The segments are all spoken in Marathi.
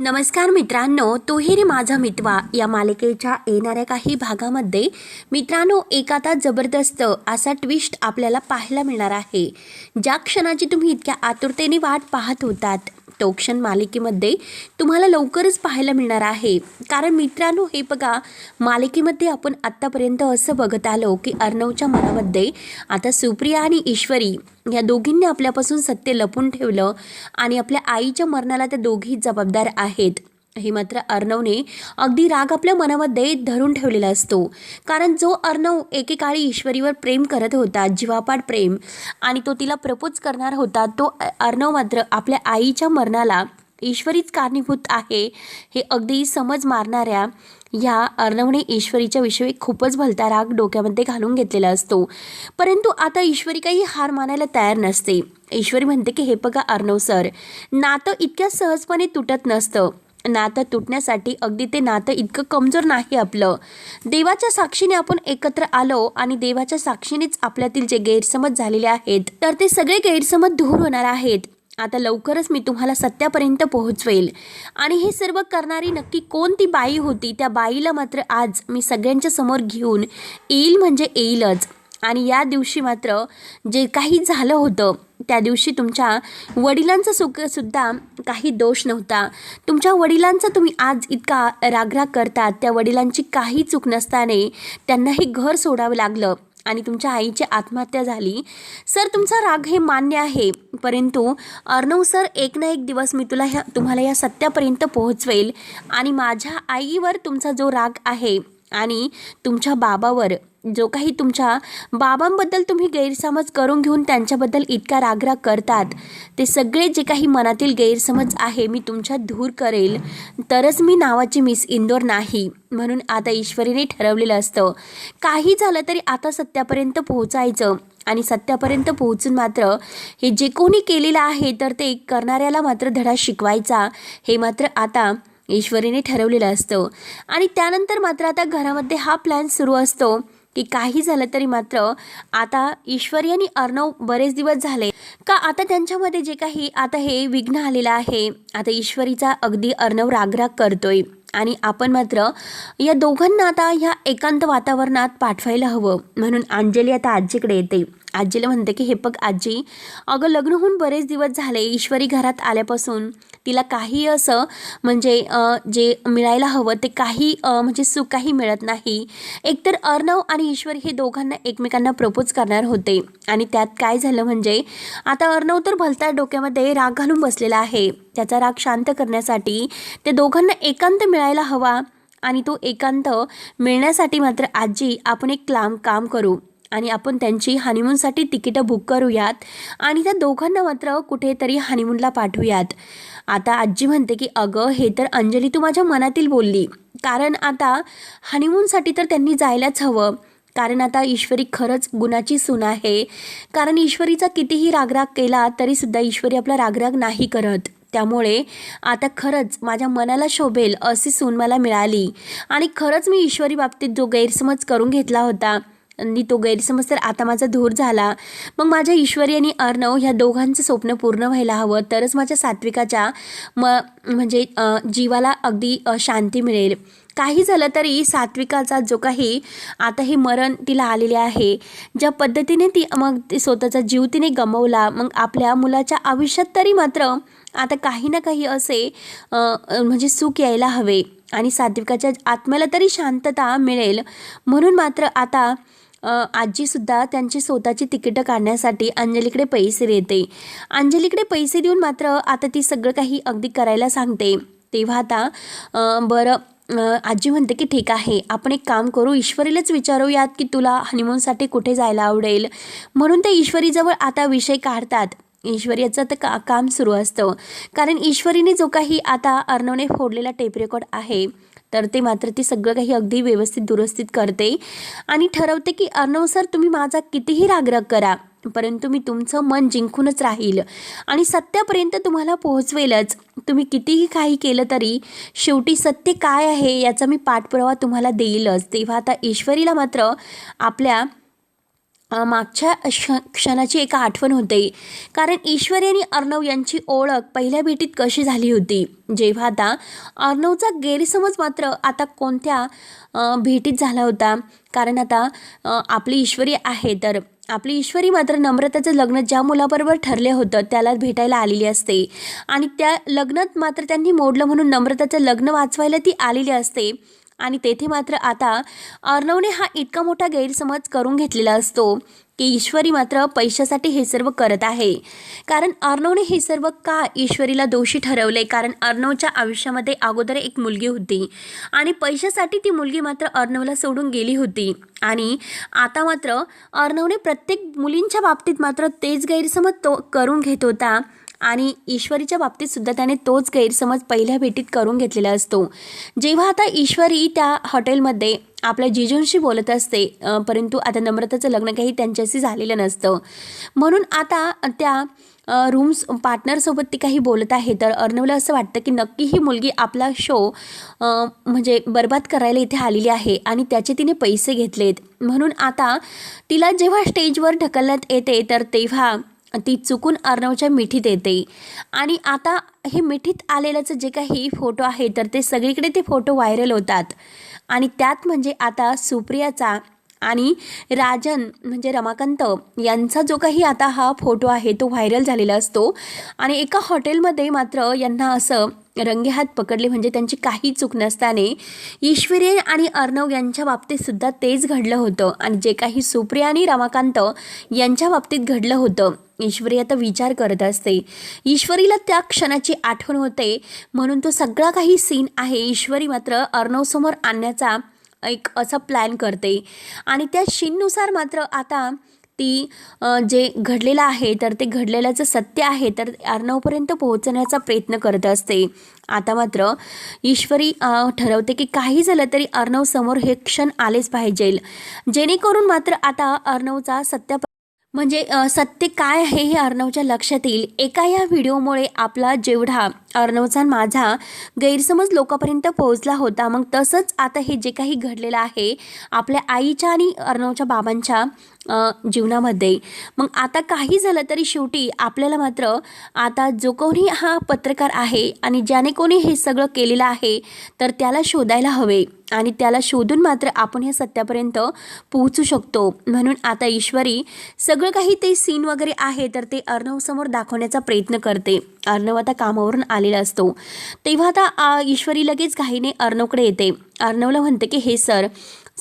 नमस्कार मित्रांनो तुहिरी माझा मितवा. या मालिकेच्या येणाऱ्या काही भागामध्ये मित्रांनो एका आता जबरदस्त असा ट्विस्ट आपल्याला पाहायला मिळणार आहे. ज्या क्षणाची तुम्ही इतक्या आतुरतेने वाट पाहत होतात टोक्शन मालिकेमध्ये तुम्हाला लवकरच पाहायला मिळणार आहे. कारण मित्रांनो हे बघा मालिकेमध्ये आपण आत्तापर्यंत असं बघत आलो की अर्णवच्या मनामध्ये आता सुप्रिया आणि ईश्वरी या दोघींनी आपल्यापासून सत्य लपून ठेवलं आणि आपल्या आईच्या मरणाला त्या दोघी जबाबदार आहेत. हे मात्र अर्णवने अगदी राग आपल्या मनामध्ये धरून ठेवलेला असतो. कारण जो अर्णव एकेकाळी ईश्वरीवर प्रेम करत होता जीवापाड प्रेम आणि तो तिला प्रपोज करणार होता तो अर्णव मात्र आपल्या आईच्या मरणाला ईश्वरीच कारणीभूत आहे हे अगदी समज मारणाऱ्या ह्या अर्णवने ईश्वरीच्या विषयी खूपच भलता राग डोक्यामध्ये घालून घेतलेला असतो. परंतु आता ईश्वरी काही हार मानायला तयार नसते. ईश्वरी म्हणते की हे बघा अर्णव सर नातं इतक्या सहजपणे तुटत नसतं. नातं तुटण्यासाठी अगदी ते नातं इतकं कमजोर नाही आपलं. देवाच्या साक्षीने आपण एकत्र आलो आणि देवाच्या साक्षीनेच आपल्यातील जे गैरसमज झालेले आहेत तर ते सगळे गैरसमज दूर होणार आहेत. आता लवकरच मी तुम्हाला सत्यापर्यंत पोहोचवेल. आणि हे सर्व करणारी नक्की कोण ती बाई होती? त्या बाईला मात्र आज मी सगळ्यांच्या समोर घेऊन येईल म्हणजे येईलच. आणि या दिवशी मात्र जे काही झालं होतं त्या दिवशी तुमच्या वडिलांचा सुखसुद्धा काही दोष नव्हता. तुमच्या वडिलांचा तुम्ही आज इतका रागराग करतात त्या वडिलांची काही चूक नसताने त्यांना हे घर सोडावं लागलं आणि तुमच्या आईची आत्महत्या झाली. सर तुमचा राग हे मान्य आहे परंतु अर्णव सर एक ना एक दिवस मी तुला ह्या तुम्हाला या सत्यापर्यंत पोहोचवेल आणि माझ्या आईवर तुमचा जो राग आहे आणि तुमच्या बाबावर जो काही तुमच्या बाबांबद्दल तुम्ही गैरसमज करून घेऊन त्यांच्याबद्दल इतका रागराग करतात ते सगळे जे काही मनातील गैरसमज आहे मी तुमच्या दूर करेल. तरच मी नावाची मिस इंदोर नाही म्हणून आता ईश्वरीने ठरवलेलं असतं. काही झालं तरी आता सत्यापर्यंत पोहोचायचं आणि सत्यापर्यंत पोहोचून मात्र हे जे कोणी केलेलं आहे तर ते करणाऱ्याला मात्र धडा शिकवायचा हे मात्र आता ईश्वरीने ठरवलेलं असतं. आणि त्यानंतर मात्र आता घरामध्ये हा प्लॅन सुरू असतो. की काही झालं तरी मात्र आता ईश्वरी आणि अर्णव बरेच दिवस झाले. का आता त्यांच्यामध्ये जे काही आता हे विघ्न आलेलं आहे आता ईश्वरीचा अगदी अर्णव रागराग करतोय आणि आपण मात्र या दोघांना आता ह्या एकांत वातावरणात पाठवायला हवं म्हणून अंजली आता आजीकडे येते. आजीला म्हणते की हे बघ आजी अगं लग्न होऊन बरेच दिवस झाले ईश्वरी घरात आल्यापासून तिला काही असं म्हणजे जे मिळायला हवं ते काही म्हणजे सुखही मिळत नाही. एकतर अर्णव आणि ईश्वरी हे दोघांना एकमेकांना प्रपोज करणार होते. आणि त्यात काय झालं म्हणजे आता अर्णव तर भलत्या डोक्यामध्ये राग घालून बसलेला आहे. त्याचा राग शांत करण्यासाठी ते दोघांना एकांत मिळायला हवा आणि तो एकांत मिळण्यासाठी मात्र आजी आपण एक क्लाम काम करू. आणि आपण त्यांची हनीमूनसाठी तिकीटं बुक करूयात. आणि त्या दोघांना मात्र कुठेतरी हनीमूनला पाठवूयात. आता आजी म्हणते की अगं हे तर अंजली तू माझ्या मनातील बोलली. कारण आता हनीमूनसाठी तर त्यांनी जायलाच हवं. कारण आता ईश्वरी खरंच गुणाची सून आहे. कारण ईश्वरीचा कितीही रागराग केला तरीसुद्धा ईश्वरी आपला रागराग नाही करत. त्यामुळे आता खरंच माझ्या मनाला शोभेल अशी सून मला मिळाली. आणि खरंच मी ईश्वरी बाबतीत जो गैरसमज करून घेतला होता. आणि तो गैरसमज तर आता माझा धूर झाला. मग माझ्या ईश्वरी आणि अर्णव ह्या दोघांचं स्वप्न पूर्ण व्हायला हवं. तरच माझ्या सात्विकाच्या म म्हणजे जीवाला अगदी शांती मिळेल. काही झालं तरी सात्विकाचा जो काही आता हे मरण तिला आलेले आहे ज्या पद्धतीने ती मग ती स्वतःचा जीव तिने गमवला मग आपल्या मुलाच्या आयुष्यात तरी मात्र आता काही ना काही असे म्हणजे सुख यायला हवे आणि सात्विकाच्या आत्म्याला तरी शांतता मिळेल. म्हणून मात्र आता आजीसुद्धा त्यांची स्वतःची तिकीटं काढण्यासाठी अंजलीकडे पैसे देते. अंजलीकडे पैसे देऊन मात्र आता ती सगळं काही अगदी करायला सांगते. तेव्हा आता बरं आजी म्हणते की ठीक आहे आपण एक काम करू ईश्वरीलाच विचारूयात की तुला हनीमूनसाठी कुठे जायला आवडेल. म्हणून ते ईश्वरीजवळ आता विषय काढतात. ईश्वरी याचं तर का काम सुरू असतं. कारण ईश्वरीने जो काही आता अर्णवने फोडलेला टेप रेकॉर्ड आहे तर ते मात्र ती सगळं काही अगदी व्यवस्थित दुरुस्तीत करते आणि ठरवते की अर्णव सर तुम्ही माझा कितीही रागराग करा परंतु मी तुमचं मन जिंकूनच राहील आणि सत्यापर्यंत तुम्हाला पोहोचवेलच. तुम्ही कितीही काही केलं तरी शेवटी सत्य काय आहे याचा मी पाठपुरावा तुम्हाला देईलच. तेव्हा आता ईश्वरीला मात्र आपल्या मागच्या क्ष क्षणाची एक आठवण होते. कारण ईश्वरी आणि अर्णव यांची ओळख पहिल्या भेटीत कशी झाली होती? जेव्हा आता अर्णवचा गैरसमज मात्र आता कोणत्या भेटीत झाला होता? कारण आता आपली ईश्वरी आहे तर आपली ईश्वरी मात्र नम्रताचं लग्न ज्या मुलाबरोबर ठरले होतं त्याला भेटायला आलेली असते. आणि त्या लग्नात मात्र त्यांनी मोडलं म्हणून नम्रताचं लग्न वाचवायला ती आलेली असते. आणि तेथे मात्र आता अर्णवने हा इतका मोठा गैरसमज करून घेतलेला असतो की ईश्वरी मात्र पैशासाठी हे सर्व करत आहे. कारण अर्णवने हे सर्व का ईश्वरीला दोषी ठरवले? कारण अर्णवच्या आयुष्यामध्ये अगोदर एक मुलगी होती आणि पैशासाठी ती मुलगी मात्र अर्णवला सोडून गेली होती. आणि आता मात्र अर्णवने प्रत्येक मुलींच्या बाबतीत मात्र तेच गैरसमज तो करून घेत होता. आणि ईश्वरीच्या बाबतीत सुद्धा त्याने तोच गैरसमज पहिल्या भेटीत करून घेतलेला असतो. जेव्हा आता ईश्वरी त्या हॉटेलमध्ये आपल्या जिजूंशी बोलत असते परंतु आता नम्रताचं लग्न काही त्यांच्याशी झालेलं नसतं. म्हणून आता त्या रूम्स पार्टनरसोबत ती काही बोलत आहे. तर अर्णवला असं वाटतं की नक्की ही मुलगी आपला शो म्हणजे बर्बाद करायला इथे आलेली आहे आणि त्याचे तिने पैसे घेतलेत. म्हणून आता तिला जेव्हा स्टेजवर ढकलण्यात येते तर तेव्हा ती चुकून अर्णवच्या मिठीत येते. आणि आता हे मिठीत आलेल्याचं जे काही फोटो आहे तर ते सगळीकडे ते फोटो व्हायरल होतात. आणि त्यात म्हणजे आता सुप्रियाचा आणि राजन म्हणजे रमाकांत यांचा जो काही आता हा फोटो आहे तो व्हायरल झालेला असतो. आणि एका हॉटेलमध्ये मात्र यांना असं रंगेहात पकडले म्हणजे त्यांची काही चूक नसताने ईश्वरी आणि अर्णव यांच्या बाबतीत सुद्धा तेच घडलं होतं. आणि जे काही सुप्रिया आणि रमाकांत यांच्या बाबतीत घडलं होतं ईश्वरी आता विचार करत असते. ईश्वरीला त्या क्षणाची आठवण होते म्हणून तो सगळा काही सीन आहे ईश्वरी मात्र अर्णवसमोर आणण्याचा एक असा प्लॅन करते. आणि त्या शीननुसार मात्र आता ती जे घडलेलं आहे तर ते घडलेल्याचं सत्य आहे तर अर्णवपर्यंत पोहोचण्याचा प्रयत्न करत असते. आता मात्र ईश्वरी ठरवते की काही झालं तरी अर्णव समोर हे क्षण आलेच पाहिजे. जेणेकरून मात्र आता अर्णवचा सत्य म्हणजे सत्य काय आहे हे अर्णवच्या लक्षात येईल. एका या व्हिडिओमुळे आपला जेवढा अर्णवचा माझा गैरसमज लोकांपर्यंत पोहोचला होता मग तसंच आता हे जे काही घडलेलं आहे आपल्या आईच्या आणि अर्णवच्या बाबांच्या जीवनामध्ये. मग आता काही झालं तरी शेवटी आपल्याला मात्र आता जो कोणी हा पत्रकार आहे आणि ज्याने कोणी हे सगळं केलेलं आहे तर त्याला शोधायला हवे आणि त्याला शोधून मात्र आपण या सत्यापर्यंत पोहोचू शकतो. म्हणून आता ईश्वरी सगळं काही ते सीन वगैरे आहे तर ते अर्णवसमोर दाखवण्याचा प्रयत्न करते. अर्णव आता कामावरून आलेला असतो. तेव्हा आता ईश्वरी लगेच घाईने अर्णवकडे येते. अर्णवला म्हणते की हे सर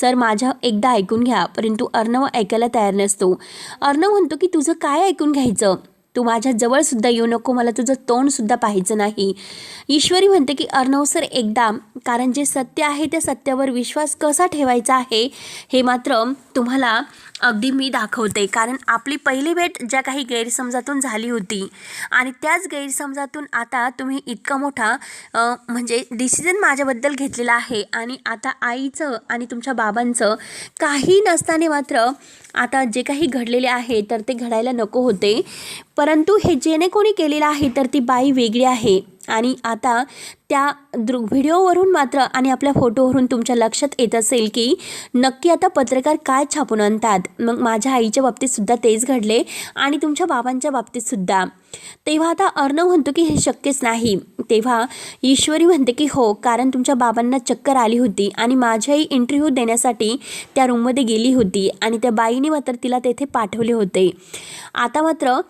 सर माझ्या एकदा ऐकून घ्या परंतु अर्णव ऐकायला तयार नसतो. अर्णव म्हणतो की तुझं काय ऐकून घ्यायचं? तू माझ्या जवळसुद्धा येऊ नको मला तुझं तोंडसुद्धा पाहायचं नाही. ईश्वरी म्हणते की अर्णव सर एकदा कारण जे सत्य आहे त्या सत्यावर विश्वास कसा ठेवायचा आहे? हे मात्र तुम्हाला अगदी मी दाखवते. कारण आपली पहिली भेट ज्या काही गैरसमजातून झाली होती आणि त्याच गैरसमजातून आता तुम्ही इतका मोठा म्हणजे डिसिजन माझ्याबद्दल घेतलेला आहे आणि आता आईचं आणि तुमच्या बाबांचं काही नसताना मात्र आता जे काही घडलेले आहे तर ते घडायला नको होते. परंतु हे जेणे कोणी केलेलं आहे तर ती बाई वेगळी आहे. आणि आता त्या दृ व्हिडिओवरून मात्र आणि आपल्या फोटोवरून तुमच्या लक्षात येत असेल की नक्की आता पत्रकार काय छापून आणतात. मग माझ्या आईच्या बाबतीतसुद्धा तेच घडले आणि तुमच्या बाबांच्या बाबतीतसुद्धा तेव्हा आता अर्णव म्हणतो की हे शक्यच नाही. तेव्हा ईश्वरी म्हणते की हो कारण तुमच्या बाबांना चक्कर आली होती आणि माझ्याही इंटरव्ह्यू देण्यासाठी त्या रूममध्ये गेली होती आणि त्या बाईने मात्र तिला तेथे पाठवले होते. आता मात्र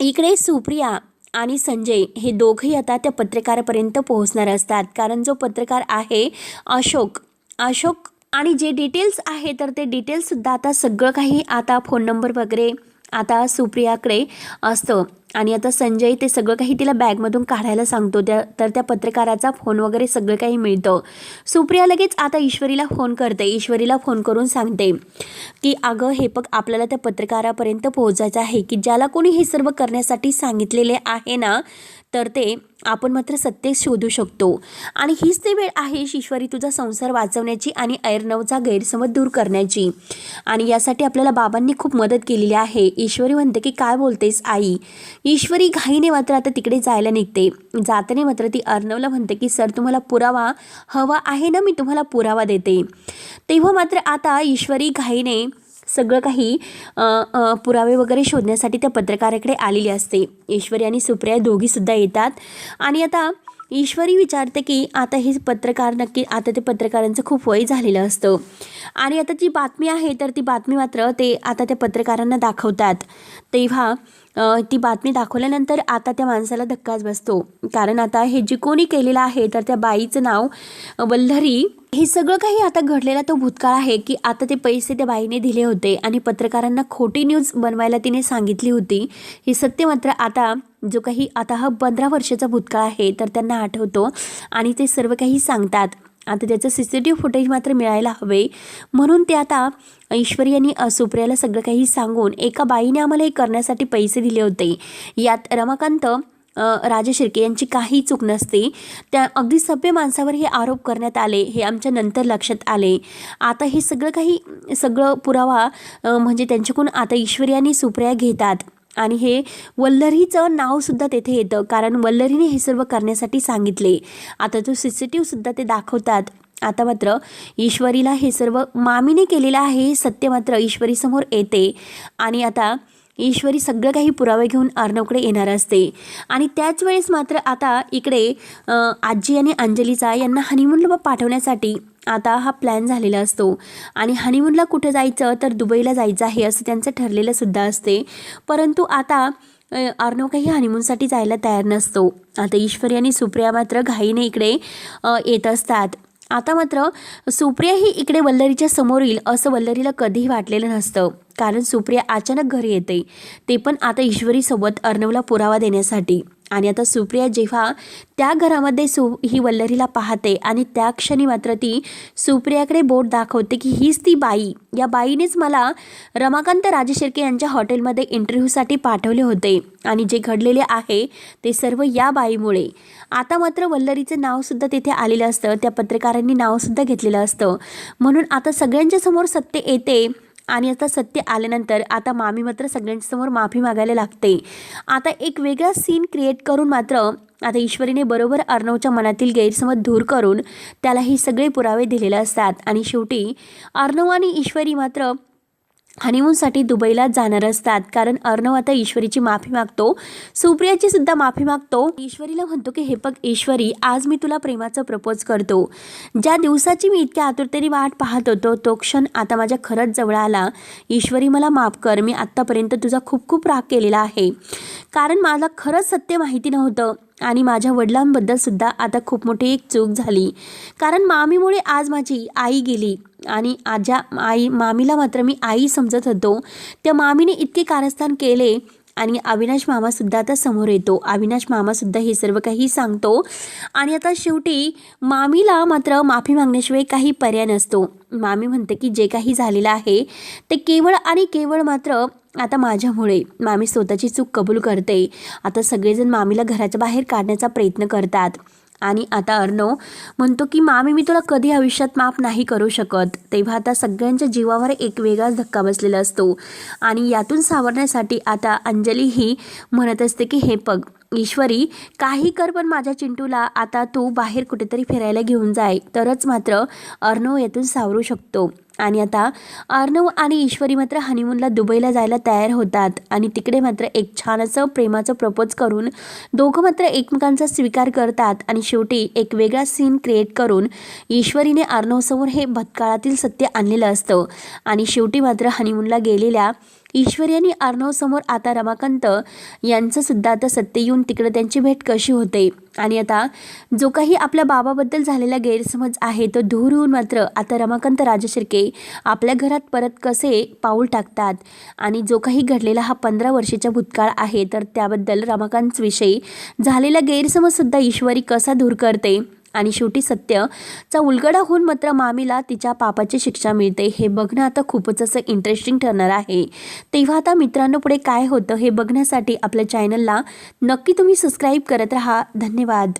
इकडे सुप्रिया आणि संजय हे दोघंही आता त्या पत्रकारापर्यंत पोहोचणार असतात. कारण जो पत्रकार आहे अशोक अशोक आणि जे डिटेल्स आहे तर ते डिटेल्ससुद्धा आता सगळं काही आता फोन नंबर वगैरे आता सुप्रियाकडे असतं. आणि आता संजय ते सगळं काही तिला बॅगमधून काढायला सांगतो. त्या तर त्या पत्रकाराचा फोन वगैरे सगळं काही मिळतं. सुप्रिया लगेच आता ईश्वरीला फोन करते. ईश्वरीला फोन करून सांगते की अगं हे बघ आपल्याला त्या पत्रकारापर्यंत पोहोचायचं आहे की ज्याला कोणी हे सर्व करण्यासाठी सांगितलेले आहे ना तर ते आपण मात्र सत्तेत शोधू शकतो. आणि हीच ती वेळ आहे ईश्वरी तुझा संसार वाचवण्याची आणि ऐरनवचा गैरसमज दूर करण्याची. आणि यासाठी आपल्याला बाबांनी खूप मदत केलेली आहे. ईश्वरी म्हणते की काय बोलतेस आई? ईश्वरी घाईने मात्र आता तिकडे जायला निघते. जाताना मात्र ती अर्णवला म्हणते की सर तुम्हाला पुरावा हवा आहे ना मी तुम्हाला पुरावा देते. तेव्हा मात्र आता ईश्वरी घाईने सगळं काही पुरावे वगैरे शोधण्यासाठी त्या पत्रकाराकडे आलेली असते. ईश्वरी आणि सुप्रिया दोघीसुद्धा येतात. आणि आता ईश्वरी विचारते की आता हे पत्रकार नक्की आता ते पत्रकारांचं खूप वय झालेलं असतं. आणि आता जी बातमी आहे तर ती बातमी मात्र ते आता त्या पत्रकारांना दाखवतात. तेव्हा ती बातमी दाखवल्यानंतर आता त्या माणसाला धक्काच बसतो. कारण आता हे जे कोणी केलेलं आहे तर त्या बाईचं नाव वल्लरी हे सगळं काही आता घडलेला तो भूतकाळ आहे की आता ते पैसे त्या बाईने दिले होते आणि पत्रकारांना खोटी न्यूज बनवायला तिने सांगितली होती. हे सत्य मात्र आता जो काही आता हा पंधरा वर्षाचा भूतकाळ आहे तर त्यांना आठवतो आणि ते सर्व काही सांगतात. आता त्याचं C C T V footage मात्र मिळायला हवे. म्हणून ते आता ईश्वरी यांनी सुप्रियाला सगळं काही सांगून एका बाईने आम्हाला हे करण्यासाठी पैसे दिले होते. यात रमाकांत राजा शिर्के यांची काही चूक नसते. त्या अगदी सभ्य माणसावर हे आरोप करण्यात आले हे आमच्या नंतर लक्षात आले. आता हे सगळं काही सगळं पुरावा म्हणजे त्यांच्याकडून आता ईश्वर्यानी सुप्रिया घेतात. आणि हे वल्लरीचं नावसुद्धा तेथे येतं कारण वल्लरीने हे सर्व करण्यासाठी सांगितले. आता तो सी सी टी व्हीसुद्धा ते दाखवतात आता मात्र ईश्वरीला हे सर्व मामीने केलेलं आहे हे सत्य मात्र ईश्वरीसमोर येते. आणि आता ईश्वरी सगळं काही पुरावे घेऊन अर्णवकडे येणार असते. आणि त्याच वेळेस मात्र आता इकडे आजी आणि अंजलीचा यांना हनीमूनला पाठवण्यासाठी आता हा प्लॅन झालेला असतो. आणि हनीमूनला कुठं जायचं? तर दुबईला जायचं आहे असं त्यांचं ठरलेलं सुद्धा असते. परंतु आता अ, अर्णव काही हनीमूनसाठी जायला तयार नसतो. आता ईश्वरी आणि सुप्रिया मात्र घाईने इकडे येत असतात. आता मात्र सुप्रिया ही इकडे वल्लरीच्या समोर येईल असं वल्लरीला कधीही वाटलेलं नसतं. कारण सुप्रिया अचानक घरी येते. ते पण आता ईश्वरीसोबत अर्णवला पुरावा देण्यासाठी. आणि आता सुप्रिया जेव्हा त्या घरामध्ये सु ही वल्लरीला पाहते आणि त्या क्षणी मात्र ती सुप्रियाकडे बोट दाखवते की हीच ती बाई. या बाईनेच मला रमाकांत राजशिर्के यांच्या हॉटेलमध्ये इंटरव्ह्यूसाठी पाठवले होते आणि जे घडलेले आहे ते सर्व या बाईमुळे. आता मात्र वल्लरीचं नावसुद्धा तिथे आलेलं असतं. त्या पत्रकारांनी नावसुद्धा घेतलेलं असतं. म्हणून आता सगळ्यांच्या समोर सत्य येते आणि आता सत्य आल्यानंतर आता मामी मात्र सगळ्यांच्यासमोर माफी मागायला लागते. आता एक वेगळा सीन क्रिएट करून मात्र आता ईश्वरीने बरोबर अर्णवच्या मनातील गैरसमज दूर करून त्याला हे सगळे पुरावे दिलेले असतात. आणि शेवटी अर्णव आणि ईश्वरी मात्र हनीमूनसाठी दुबईला जाणार असतात. कारण अर्णव आता ईश्वरीची माफी मागतो. सुप्रियाची सुद्धा माफी मागतो. ईश्वरीला म्हणतो की हे बघ ईश्वरी आज मी तुला प्रेमाचं प्रपोज करतो. ज्या दिवसाची मी इतक्या आतुरतेने वाट पाहत होतो तो क्षण आता माझ्या खरंच जवळ आला. ईश्वरी मला माफ कर. मी आत्तापर्यंत तुझा खूप खूप राग केलेला आहे. कारण मला खरंच सत्य माहिती नव्हतं आणि माझ्या वडिलांबद्दल सुद्धा आता खूप मोठी एक चूक झाली. कारण मामीमुळे आज माझी आई गेली. आणि आज्या आई मामीला मात्र मी आई समजत होतो. त्या मामीने इतके कारस्थान केले आणि अविनाश मामासुद्धा आता समोर येतो. अविनाश मामासुद्धा हे सर्व काही सांगतो. आणि आता शेवटी मामीला मात्र माफी मागण्याशिवाय काही पर्याय नसतो. मामी म्हणते की जे काही झालेलं आहे ते केवळ आणि केवळ मात्र आता माझ्यामुळे. मामी स्वतःची चूक कबूल करते. आता सगळेजण मामीला घराच्या बाहेर काढण्याचा प्रयत्न करतात. आणि आता अर्णव म्हणतो की मामी मी तुला कधी आयुष्यात माफ नाही करू शकत. तेव्हा आता सगळ्यांच्या जीवावर एक वेगळाच धक्का बसलेला असतो. आणि यातून सावरण्यासाठी आता अंजली ही म्हणत असते की हे पग ईश्वरी काही कर पण माझ्या चिंटूला. आता तू बाहेर कुठेतरी फिरायला घेऊन जाय. तरच मात्र अर्णव यातून सावरू शकतो. आणि आता अर्णव आणि ईश्वरी मात्र हनीमूनला दुबईला जायला तयार होतात. आणि तिकडे मात्र एक छान असं प्रेमाचं प्रपोज करून दोघं मात्र एकमेकांचा स्वीकार करतात. आणि शेवटी एक वेगळा सीन क्रिएट करून ईश्वरीने अर्णवसमोर हे भत्काळातील सत्य आणलेलं असतं. आणि शेवटी मात्र हनीमूनला गेलेल्या ईश्वरी आणि अर्णवसमोर आता रमाकांत यांचं सुद्धा आता सत्य येऊन तिकडं त्यांची भेट कशी होते? आणि आता जो काही आपल्या बाबाबद्दल झालेला गैरसमज आहे तो दूर होऊन मात्र आता रमाकांत राजशिर्के आपल्या घरात परत कसे पाऊल टाकतात? आणि जो काही घडलेला हा पंधरा वर्षाचा भूतकाळ आहे तर त्याबद्दल रमाकांतविषयी झालेला गैरसमजसुद्धा ईश्वरी कसा दूर करते? आणि शेवटी सत्यचा उलगडा होऊन मात्र मामीला तिच्या पापाची शिक्षा मिळते हे बघणं आता खूपच असं इंटरेस्टिंग ठरणार आहे. तेव्हा आता मित्रांनो पुढे काय होतं हे बघण्यासाठी आपल्या चॅनलला नक्की तुम्ही सबस्क्राईब करत राहा. धन्यवाद.